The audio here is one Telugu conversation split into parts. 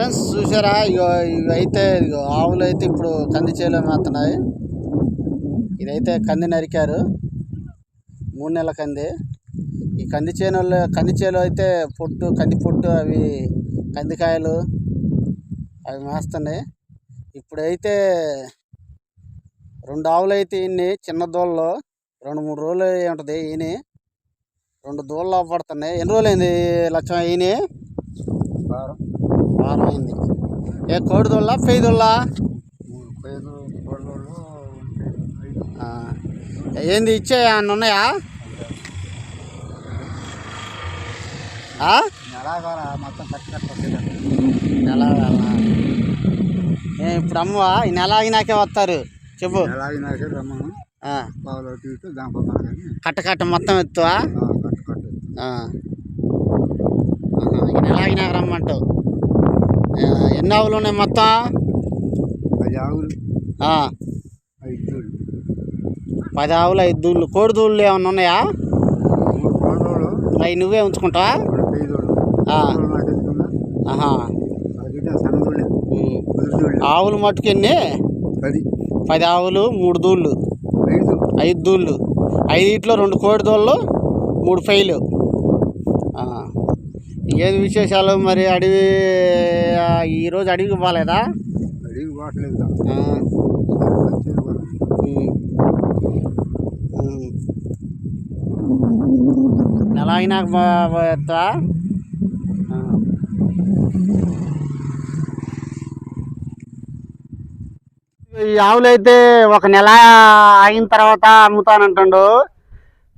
ఫ్రెండ్స్ చూసారా ఇగో ఇవి అయితే ఇగో ఆవులు అయితే ఇప్పుడు కంది చేలో మేస్తున్నాయి ఇదైతే కంది నరికారు. మూడు నెలల కంది. ఈ కంది చేనులో కంది చేలో అయితే పొట్టు కంది పొట్టు అవి కందికాయలు అవి మేస్తున్నాయి. ఇప్పుడైతే రెండు ఆవులు అయితే ఇన్ని చిన్న దూడలు రెండు మూడు రోజులు ఉంటుంది ఈయన. రెండు దూళ్ళలో పడుతున్నాయి ఎన్ని రోజులు అయింది లక్ష్యం ఈయన వారం అయింది ఏ కోడి దొల్లా పెయ్యి దొల్లా మూడు పేరు కోళ్ళు ఆ, ఏంది ఇచ్చే అన్న ఉన్నాయా నెల ఇప్పుడు అమ్మవా? ఈ నెల ఆగినాకే వస్తారు. చెప్పు. కట్ట కట్ట మొత్తం ఎత్తువా? ఈ నెల ఆగినాక రమ్మంటావు. ఎన్ని ఆవులు ఉన్నాయి? మొత్తం పది ఆవులు ఆ, ఐదు దూళ్ళు. పది ఆవులు ఐదు దూళ్ళు కోడి దూళ్ళు ఏమన్నా ఉన్నాయా అవి నువ్వే. కుదురుదోళ్ళే ఆవులు మట్టుకు ఎన్ని? పది. పది ఆవులు మూడు దూళ్ళు. ఐదు. ఐదు దూళ్ళు. ఐదిట్లో రెండు కోడి దూళ్ళు మూడు ఫైలు ఇంకేది విశేషాలు మరి అడవి ఈరోజు అడవికి పోలేదా? అడిగి పోవట్లేదు బా- పోయేస్తా ఆ. ఈ ఆవులు అయితే ఒక నెల అయిన తర్వాత అమ్ముతానంటుండు.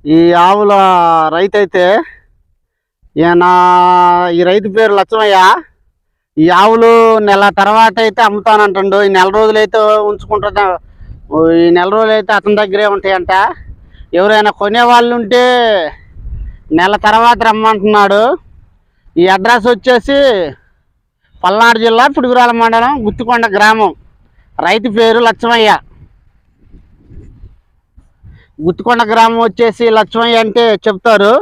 ఈ ఆవుల రైతు అయితే ఈయన ఈ రైతు పేరు లక్ష్మయ్య. ఈ ఆవులు నెల తర్వాత అయితే అమ్ముతానంటుండు. ఈ నెల రోజులు అయితే ఉంచుకుంటుందా ఈ నెల రోజులు అయితే అతని దగ్గరే ఉంటాయంట. ఎవరైనా కొనేవాళ్ళు ఉంటే నెల తర్వాత రమ్మంటున్నాడు. ఈ అడ్రస్ వచ్చేసి పల్నాడు జిల్లా పిడుగురాల మండలం గుత్తికొండ గ్రామం. రైతు పేరు లక్ష్మయ్య. గుత్తికొండ గ్రామం వచ్చేసి లక్ష్మయ్య అంటే చెప్తారు.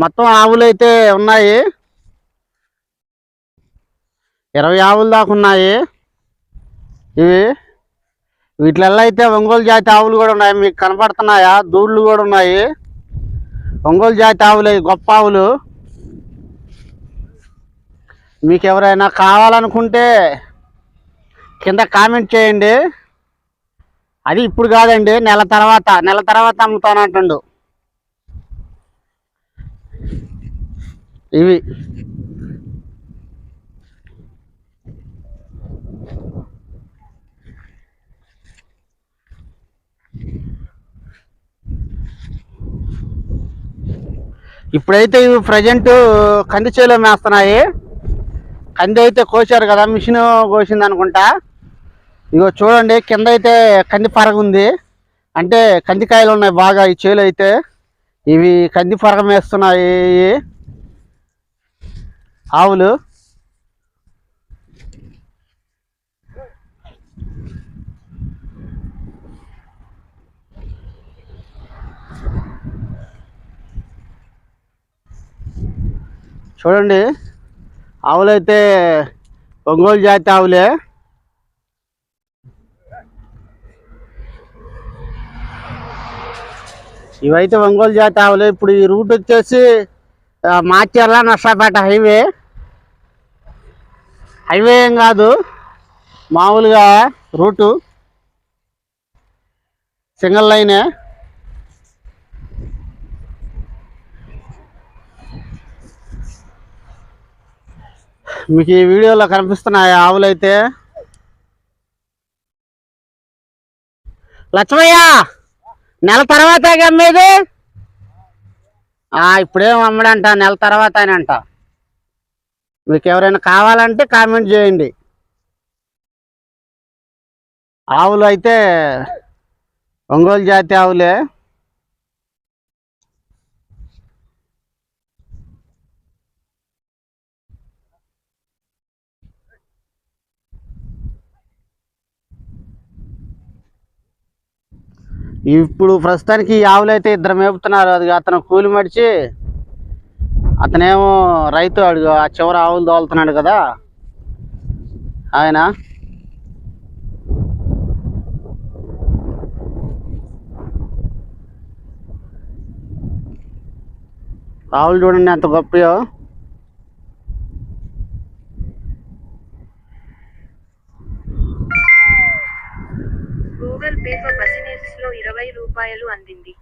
మొత్తం ఆవులు అయితే ఉన్నాయి. ఇరవై ఆవులు దాకా ఉన్నాయి. ఇవి వీటిలల్లో అయితే ఒంగోలు జాతి ఆవులు కూడా ఉన్నాయి. మీకు కనపడుతున్నాయా? దూళ్ళు కూడా ఉన్నాయి. ఒంగోలు జాతి ఆవులు గొప్ప ఆవులు. మీకు ఎవరైనా కావాలనుకుంటే కింద కామెంట్ చేయండి. అది ఇప్పుడు కాదండి నెల తర్వాత నెల తర్వాత అమ్ముతానంటుండు. ఇవి. ఇప్పుడైతే ఇవి ప్రజెంట్ కంది చేలో మేస్తున్నాయి కంది అయితే కోసారు కదా మిషన్ కోసింది అనుకుంటా. ఇగో చూడండి కింద అయితే కంది పరగ ఉంది. అంటే కందికాయలు ఉన్నాయి బాగా ఈ చేలు అయితే. ఇవి కంది పరగ మేస్తున్నాయి ఆవులు చూడండి. ఆవులైతే ఒంగోలు జాతి ఆవులే. ఇవైతే ఒంగోలు జాతి ఆవులే. ఇప్పుడు ఈ రూట్ వచ్చేసి మాచర్ల నర్సాపేట హైవే. హైవే ఏం కాదు. మామూలుగా రూటు. సింగిల్ లైనే. మీకు ఈ వీడియోలో కనిపిస్తున్నాయి ఆవులైతే. లక్ష్మయ్య! నెల తర్వాత అమ్మేది ఆ, ఇప్పుడేం అమ్మడంట నెల తర్వాత అని అంట మీకు ఎవరైనా కావాలంటే కామెంట్ చేయండి. ఆవులు అయితే ఒంగోలు జాతి ఆవులే. ఇప్పుడు ప్రస్తుతానికి ఈ ఆవులు అయితే ఇద్దరు మేపుతున్నారు. అది అతను కూలి మడిచి అతనేమో రైతు అడుగు ఆ చివర ఆవులు తోలుతున్నాడు కదా. ఆయన. ఆవులు చూడండి ఎంత గొప్పయో. గూగుల్ పే ఫర్ బసినెస్లో ఇరవై రూపాయలు అందింది.